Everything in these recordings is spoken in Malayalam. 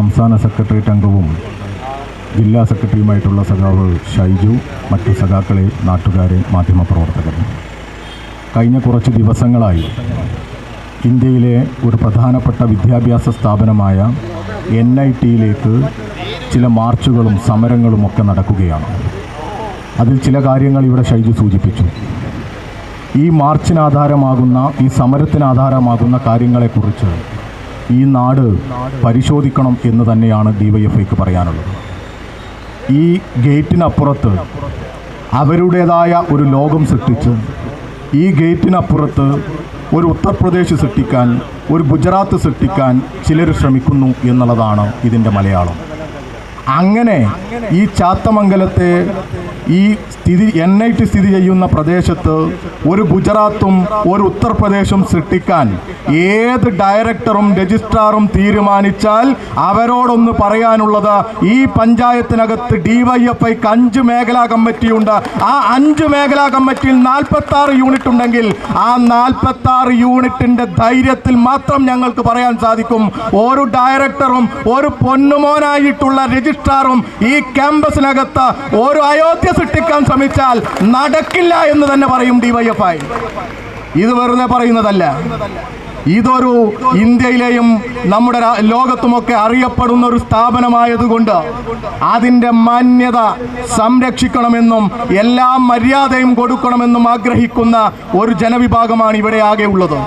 സംസ്ഥാന സെക്രട്ടേറിയറ്റ് അംഗവും ജില്ലാ സെക്രട്ടറിയുമായിട്ടുള്ള സഖാവ് ഷൈജു മറ്റു സഖാക്കളെ നാട്ടുകാരെ മാധ്യമപ്രവർത്തകർ കഴിഞ്ഞ കുറച്ച് ദിവസങ്ങളായി ഇന്ത്യയിലെ ഒരു പ്രധാനപ്പെട്ട വിദ്യാഭ്യാസ സ്ഥാപനമായ എൻ ഐ ടിയിലേക്ക് ചില മാർച്ചുകളും സമരങ്ങളും ഒക്കെ നടക്കുകയാണ്. അതിൽ ചില കാര്യങ്ങൾ ഇവിടെ ഷൈജു സൂചിപ്പിച്ചു. ഈ മാർച്ചിന് ആധാരമാകുന്ന ഈ സമരത്തിന് ആധാരമാകുന്ന കാര്യങ്ങളെക്കുറിച്ച് ഈ നാട് പരിശോധിക്കണം എന്ന് തന്നെയാണ് ഡിവൈഎഫ്ഐക്ക് പറയാനുള്ളത്. ഈ ഗേറ്റിനപ്പുറത്ത് അവരുടേതായ ഒരു ലോകം സൃഷ്ടിച്ച് ഈ ഗേറ്റിനപ്പുറത്ത് ഒരു ഉത്തർപ്രദേശ് സൃഷ്ടിക്കാൻ ഒരു ഗുജറാത്ത് സൃഷ്ടിക്കാൻ ചിലർ ശ്രമിക്കുന്നു എന്നുള്ളതാണ് ഇതിന്റെ മലയാളം. അങ്ങനെ ഈ ചാത്തമംഗലത്തെ ഈ സ്ഥിതി എൻ ഐ ടി സ്ഥിതി ചെയ്യുന്ന പ്രദേശത്ത് ഒരു ഗുജറാത്തും ഒരു ഉത്തർപ്രദേശും സൃഷ്ടിക്കാൻ ഏത് ഡയറക്ടറും രജിസ്ട്രാറും തീരുമാനിച്ചാൽ അവരോടൊന്ന് പറയാനുള്ളത് ഈ പഞ്ചായത്തിനകത്ത് ഡിവൈഎഫ്ഐക്ക് അഞ്ച് മേഖലാ കമ്മിറ്റിയുണ്ട്. ആ അഞ്ച് മേഖലാ കമ്മിറ്റിയിൽ നാൽപ്പത്തി ആറ് യൂണിറ്റ് ഉണ്ടെങ്കിൽ ആ നാൽപ്പത്തി ആറ് യൂണിറ്റിന്റെ ധൈര്യത്തിൽ മാത്രം ഞങ്ങൾക്ക് പറയാൻ സാധിക്കും. ഒരു ഡയറക്ടറും ഒരു പൊന്നുമോനായിട്ടുള്ള രജിസ്ട്രാറും ഈ ക്യാമ്പസിനകത്ത് ഒരു അയോധ്യ സൃഷ്ടിക്കാൻ ശ്രമിച്ചാൽ നടക്കില്ല എന്ന് തന്നെ പറയും ഡിവൈഎഫ്ഐ ഇത് വെറുതെ പറയുന്നതല്ല. ഇതൊരു ഇന്ത്യയിലെയും നമ്മുടെ ലോകത്തുമൊക്കെ അറിയപ്പെടുന്ന ഒരു സ്ഥാപനമായതുകൊണ്ട് അതിന്റെ മാന്യത സംരക്ഷിക്കണമെന്നും എല്ലാ മര്യാദയും കൊടുക്കണമെന്നും ആഗ്രഹിക്കുന്ന ഒരു ജനവിഭാഗമാണ് ഇവിടെ ആകെ ഉള്ളത്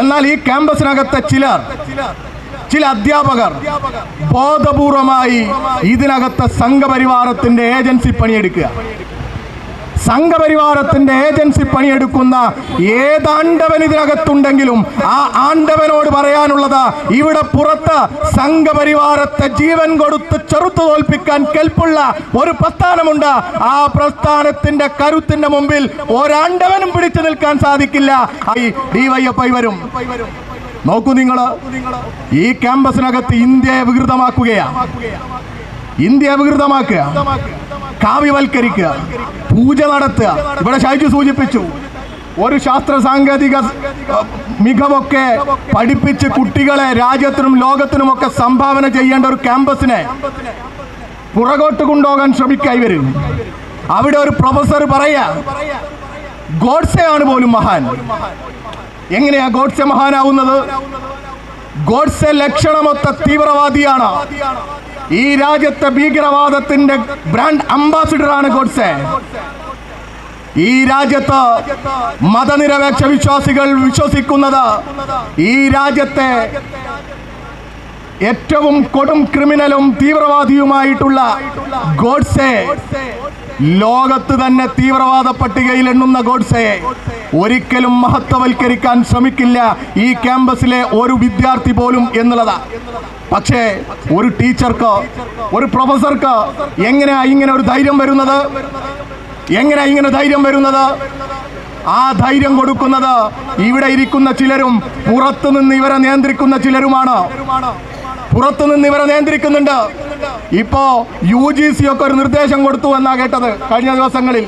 എന്നാൽ ഈ ക്യാമ്പസിനകത്തെ ചിലർ ചില അധ്യാപകർ ബോധപൂർവമായി ഇതിനകത്തെ സംഘപരിവാരത്തിന്റെ ഏജൻസി പണിയെടുക്കുക. സംഘപരിവാരത്തിന്റെ ഏജൻസി പണിയെടുക്കുന്ന ഏതാണ്ടവൻ ഇതിനകത്തുണ്ടെങ്കിലും ആ ആണ്ടവനോട് പറയാനുള്ളത് ഇവിടെ പുറത്ത് സംഘപരിവാരത്തെ ജീവൻ കൊടുത്ത് ചെറുത്തു തോൽപ്പിക്കാൻ കെൽപ്പുള്ള ഒരു പ്രസ്ഥാനമുണ്ട്. ആ പ്രസ്ഥാനത്തിന്റെ കരുത്തിന്റെ മുമ്പിൽ ഒരാണ്ടവനും പിടിച്ചു നിൽക്കാൻ സാധിക്കില്ല. ഡിവൈഎഫ്ഐ വരും. നോക്കൂ നിങ്ങൾ ഈ ക്യാമ്പസിനകത്ത് ഇന്ത്യയെ വികൃതമാക്കുകയാണ് ഇന്ത്യയെ വികൃതമാക്കുക. കാവ്യവൽക്കരിക്കുക. പൂജ നടത്തുക. ഇവിടെ ഷൈജു സൂചിപ്പിച്ചു. ഒരു ശാസ്ത്ര സാങ്കേതിക മികവൊക്കെ പഠിപ്പിച്ച് കുട്ടികളെ രാജ്യത്തിനും ലോകത്തിനുമൊക്കെ സംഭാവന ചെയ്യേണ്ട ഒരു ക്യാമ്പസിനെ പുറകോട്ട് കൊണ്ടുപോകാൻ ശ്രമിക്കുക ഇവർ. അവിടെ ഒരു പ്രൊഫസർ പറയാ ഗോഡ്സെ ആണ് പോലും മഹാൻ. എങ്ങനെയാ ഗോഡ്സെ മഹാനാവുന്നത്? ഗോഡ്സെ ലക്ഷണമൊത്ത തീവ്രവാദിയാണ്. ഈ രാജ്യത്തെ ഭീകരവാദത്തിന്റെ ബ്രാൻഡ് അംബാസിഡറാണ് ഗോഡ്സെ. ഈ രാജ്യത്ത് മതനിരപേക്ഷ വിശ്വാസികൾ വിശ്വസിക്കുന്നത് ഈ രാജ്യത്തെ ഏറ്റവും കൊടും ക്രിമിനലും തീവ്രവാദിയുമായിട്ടുള്ള ഗോഡ്സെ. ലോകത്ത് തന്നെ തീവ്രവാദ പട്ടികയിൽ എണ്ണുന്ന ഗോഡ്സയെ ഒരിക്കലും മഹത്വവൽക്കരിക്കാൻ ശ്രമിക്കില്ല ഈ ക്യാമ്പസിലെ ഒരു വിദ്യാർത്ഥി പോലും എന്നുള്ളതാ. പക്ഷേ ഒരു ടീച്ചർക്ക് ഒരു പ്രൊഫസർക്ക് എങ്ങനെയാ ഇങ്ങനെ ഒരു ധൈര്യം വരുന്നത്? എങ്ങനെയാ ഇങ്ങനെ ധൈര്യം വരുന്നത്? ആ ധൈര്യം കൊടുക്കുന്നത് ഇവിടെ ഇരിക്കുന്ന ചിലരും പുറത്തുനിന്ന് ഇവരെ നിയന്ത്രിക്കുന്ന ചിലരുമാണ്. പുറത്തുനിന്ന് ഇവരെ നിയന്ത്രിക്കുന്നുണ്ട്. ഇപ്പോ യു ജി സി ഒക്കെ ഒരു നിർദ്ദേശം കൊടുത്തു എന്നാ കേട്ടത് കഴിഞ്ഞ ദിവസങ്ങളിൽ.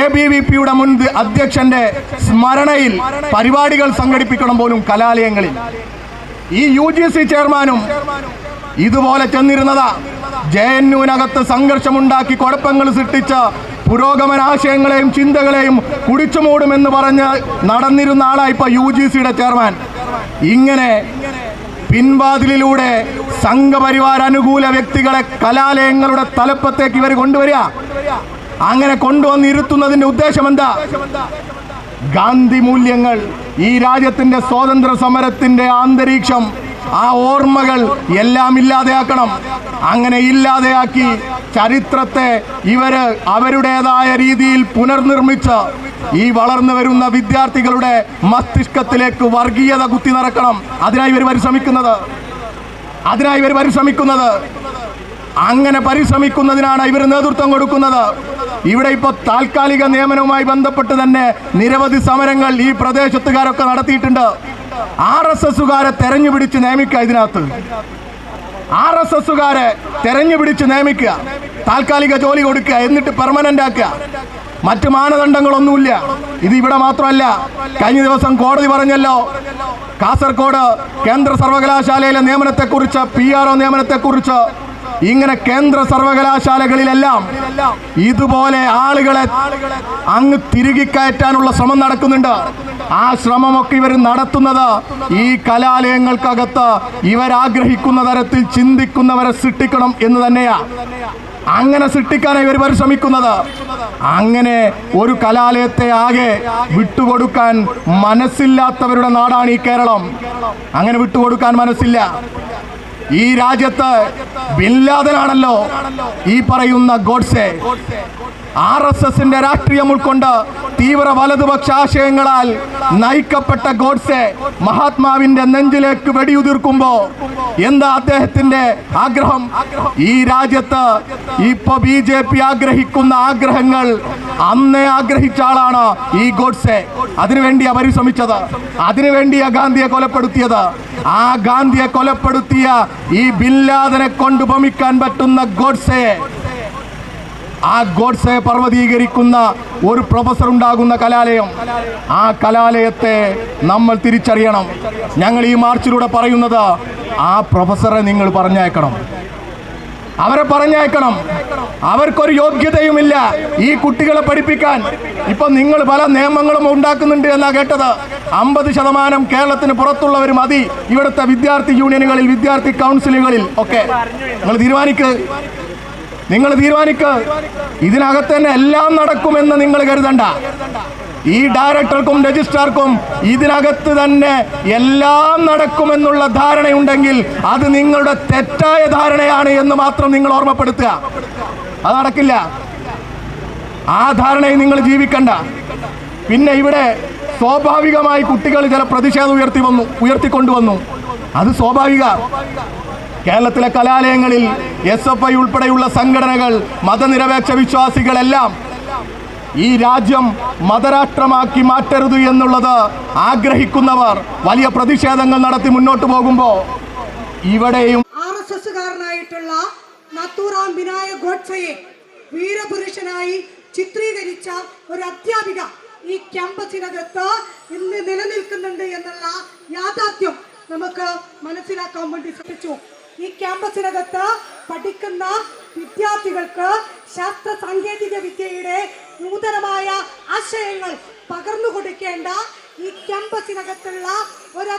എ ബി വി പിയുടെ മുൻ അധ്യക്ഷന്റെ സ്മരണയിൽ പരിപാടികൾ സംഘടിപ്പിക്കണം പോലും കലാലയങ്ങളിൽ. ഈ യു ജി സി ചെയർമാനും ഇതുപോലെ ചെന്നിരുന്നതാ. ജെ എൻ യുവിനകത്ത് സംഘർഷമുണ്ടാക്കി കുഴപ്പങ്ങൾ സൃഷ്ടിച്ച പുരോഗമന ആശയങ്ങളെയും ചിന്തകളെയും കുടിച്ചു മൂടുമെന്ന് പറഞ്ഞ് നടന്നിരുന്ന ആളാ ഇപ്പൊ യു ജി സിയുടെ ചെയർമാൻ. ഇങ്ങനെ പിൻവാതിലിലൂടെ സംഘപരിവാര അനുകൂല വ്യക്തികളെ കലാലയങ്ങളുടെ തലപ്പത്തേക്ക് ഇവർ കൊണ്ടുവരിക. അങ്ങനെ കൊണ്ടുവന്ന് ഇരുത്തുന്നതിന്റെ ഉദ്ദേശം എന്താ? ഗാന്ധി മൂല്യങ്ങൾ ഈ രാജ്യത്തിന്റെ സ്വാതന്ത്ര്യ സമരത്തിന്റെ അന്തരീക്ഷം ആ ഓർമ്മകൾ എല്ലാം ഇല്ലാതെയാക്കണം. അങ്ങനെ ഇല്ലാതെയാക്കി ചരിത്രത്തെ ഇവർ അവരുടേതായ രീതിയിൽ പുനർനിർമ്മിച്ച് ഈ വളർന്നു വരുന്ന വിദ്യാർത്ഥികളുടെ മസ്തിഷ്കത്തിലേക്ക് വർഗീയത കുത്തി നിറക്കണം അതിനായി ഇവർ പരിശ്രമിക്കുന്നത്. അതിനായി ഇവർ പരിശ്രമിക്കുന്നത്. അങ്ങനെ പരിശ്രമിക്കുന്നതിനാണ് ഇവർ നേതൃത്വം കൊടുക്കുന്നത്. ഇവിടെ ഇപ്പോൾ താൽക്കാലിക നിയമനവുമായി ബന്ധപ്പെട്ട് തന്നെ നിരവധി സമരങ്ങൾ ഈ പ്രദേശത്തുകാരൊക്കെ നടത്തിയിട്ടുണ്ട്. ആർ എസ് എസുകാരെ തെരഞ്ഞു പിടിച്ച് നിയമിക്കുക ഇതിനകത്ത്. ആർ എസ് എസുകാരെ തെരഞ്ഞു പിടിച്ച് നിയമിക്കുക. താൽക്കാലിക ജോലി കൊടുക്കുക എന്നിട്ട് പെർമനന്റ് ആക്കുക. മറ്റ് മാനദണ്ഡങ്ങളൊന്നുമില്ല. ഇത് ഇവിടെ മാത്രമല്ല. കഴിഞ്ഞ ദിവസം കോടതി പറഞ്ഞല്ലോ കാസർഗോഡ് കേന്ദ്ര സർവകലാശാലയിലെ നിയമനത്തെക്കുറിച്ച് പി ആർ ഒ നിയമനത്തെക്കുറിച്ച്. ഇങ്ങനെ കേന്ദ്ര സർവകലാശാലകളിലെല്ലാം ഇതുപോലെ ആളുകളെ അങ്ങ് തിരികെ കയറ്റാനുള്ള ശ്രമം നടക്കുന്നുണ്ട്. ആ ശ്രമമൊക്കെ ഇവർ നടത്തുന്നത് ഈ കലാലയങ്ങൾക്കകത്ത് ഇവരാഗ്രഹിക്കുന്ന തരത്തിൽ ചിന്തിക്കുന്നവരെ സൃഷ്ടിക്കണം എന്ന് തന്നെയാ. അങ്ങനെ സൃഷ്ടിക്കാനാണ് ഇവർ പരിശ്രമിക്കുന്നത്. അങ്ങനെ ഒരു കലാലയത്തെ ആകെ വിട്ടുകൊടുക്കാൻ മനസ്സില്ലാത്തവരുടെ നാടാണ് ഈ കേരളം. അങ്ങനെ വിട്ടുകൊടുക്കാൻ മനസ്സില്ല. ഈ രാജ്യത്ത് ബിൻലാദനാണല്ലോ ഈ പറയുന്ന ഗോഡ്സെ. ആർ എസ് എസിന്റെ രാഷ്ട്രീയം ഉൾക്കൊണ്ട് തീവ്ര വലതുപക്ഷ ആശയങ്ങളാൽ നയിക്കപ്പെട്ട ഗോഡ്സെ മഹാത്മാവിന്റെ നെഞ്ചിലേക്ക് വെടിയുതിർക്കുമ്പോ എന്താ അദ്ദേഹത്തിന്റെ ആഗ്രഹം? ഈ രാജ്യത്ത് ഇപ്പൊ ബി ജെ പി ആഗ്രഹിക്കുന്ന ആഗ്രഹങ്ങൾ അന്നേ ആഗ്രഹിച്ച ആളാണ് ഈ ഗോഡ്സെ. അതിനുവേണ്ടിയാ പരിശ്രമിച്ചത് അതിനുവേണ്ടിയാ ഗാന്ധിയെ കൊലപ്പെടുത്തിയത്. ആ ഗാന്ധിയെ കൊലപ്പെടുത്തിയ ഈ ബില്ലാദനെ കൊണ്ട് ഉപമിക്കാൻ പറ്റുന്ന ഗോഡ്സെ ആ ഗോഡ്സെ പർവതീകരിക്കുന്ന ഒരു പ്രൊഫസർ ഉണ്ടാകുന്ന കലാലയം. ആ കലാലയത്തെ നമ്മൾ തിരിച്ചറിയണം. ഞങ്ങൾ ഈ മാർച്ചിലൂടെ പറയുന്നത് ആ പ്രൊഫസറെ നിങ്ങൾ പറഞ്ഞയക്കണം. അവരെ പറഞ്ഞയക്കണം. അവർക്കൊരു യോഗ്യതയുമില്ല ഈ കുട്ടികളെ പഠിപ്പിക്കാൻ. ഇപ്പം നിങ്ങൾ പല നിയമങ്ങളും ഉണ്ടാക്കുന്നുണ്ട് എന്നാ കേട്ടത്. അമ്പത് ശതമാനം കേരളത്തിന് പുറത്തുള്ളവർ മതി. ഇവിടുത്തെ വിദ്യാർത്ഥി യൂണിയനുകളിൽ വിദ്യാർത്ഥി കൗൺസിലുകളിൽ ഒക്കെ. നിങ്ങൾ തീരുമാനിക്ക്. നിങ്ങൾ തീരുമാനിക്കുക ഇതിനകത്ത് തന്നെ എല്ലാം നടക്കുമെന്ന് നിങ്ങൾ കരുതണ്ട. ഈ ഡയറക്ടർക്കും രജിസ്ട്രാർക്കും ഇതിനകത്ത് തന്നെ എല്ലാം നടക്കുമെന്നുള്ള ധാരണയുണ്ടെങ്കിൽ അത് നിങ്ങളുടെ തെറ്റായ ധാരണയാണ് എന്ന് മാത്രം നിങ്ങൾ ഓർമ്മപ്പെടുത്തുക. അത് നടക്കില്ല. ആ ധാരണയിൽ നിങ്ങൾ ജീവിക്കണ്ട. പിന്നെ ഇവിടെ സ്വാഭാവികമായി കുട്ടികൾ ചില പ്രതിഷേധം ഉയർത്തി വന്നു ഉയർത്തിക്കൊണ്ടുവന്നു. അത് സ്വാഭാവിക. കേരളത്തിലെ കലാലയങ്ങളിൽ എസ് എഫ് ഐ ഉൾപ്പെടെയുള്ള സംഘടനകൾ മതനിരപേക്ഷ വിശ്വാസികളെല്ലാം ഈ രാജ്യം മതരാഷ്ട്രമാക്കി മാറ്റരുത് എന്നുള്ളത് ആഗ്രഹിക്കുന്നവർ വലിയ പ്രതിഷേധങ്ങൾ നടത്തി മുന്നോട്ട് പോകുമ്പോൾ ഇവിടെയും ആർ എസ് എസ്സുകാരനായിട്ടുള്ള നത്തൂറാം വിനായ ഗോഡ്സയെ വീരപുരുഷനായി ചിത്രീകരിച്ച ഒരു അധ്യാപിക ഈ ക്യാമ്പസിനകത്ത് ഇന്ന് നിലനിൽക്കുന്നുണ്ട് എന്നുള്ള യാഥാർത്ഥ്യം നമുക്ക് മനസ്സിലാക്കാൻ വേണ്ടി ശ്രമിച്ചു. ഈ ക്യാമ്പസിനകത്ത് പഠിക്കുന്ന വിദ്യാർത്ഥികൾക്ക് ശാസ്ത്ര സാങ്കേതിക വിദ്യയുടെ നൂതനമായ ആശയങ്ങൾ പകർന്നു കൊടുക്കേണ്ട ഈ ക്യാമ്പസിനകത്തുള്ള ഒരു